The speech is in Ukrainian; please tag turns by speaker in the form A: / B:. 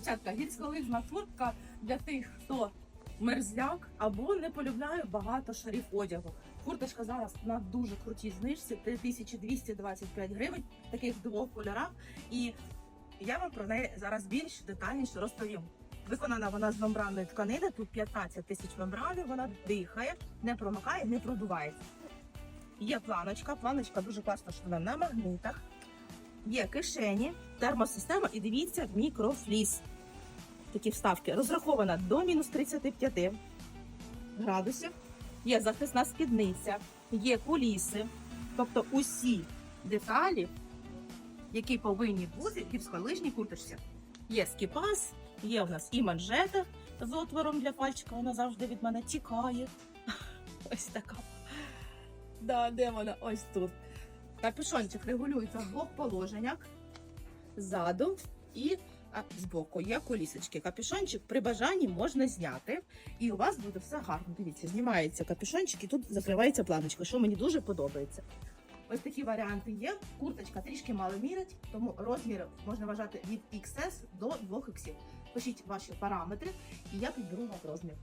A: Дівчатка, гірськолижна куртка для тих, хто мерзляк або не полюбляє багато шарів одягу. Курточка зараз на дуже крутій знижці 3225 гривень, в таких двох кольорах. І я вам про неї зараз більш детальніше розповім. Виконана вона з мембранної тканини, тут 15 тисяч мембранів, вона дихає, не промикає, не продувається. Є планочка, планочка дуже класно, що вона на магнитах. Є кишені, термосистема і дивіться мікрофліс. Такі вставки. Розрахована до мінус 35 градусів. Є захисна спідниця, є куліси. Тобто усі деталі, які повинні бути в гірськолижній курточці. Є скіпас, є в нас і манжета з отвором для пальчика. Вона завжди від мене тікає. Ось така. Да, де вона? Ось тут. Капюшончик регулюється в двох положеннях. Ззаду і збоку. Є колісочки. Капюшончик при бажанні можна зняти. І у вас буде все гарно. Дивіться, знімається капюшончик і тут закривається планочка, що мені дуже подобається. Ось такі варіанти є. Курточка трішки мало мірять, тому розмір можна вважати від XS до 2XL. Пишіть ваші параметри, і я підберу вам розмір.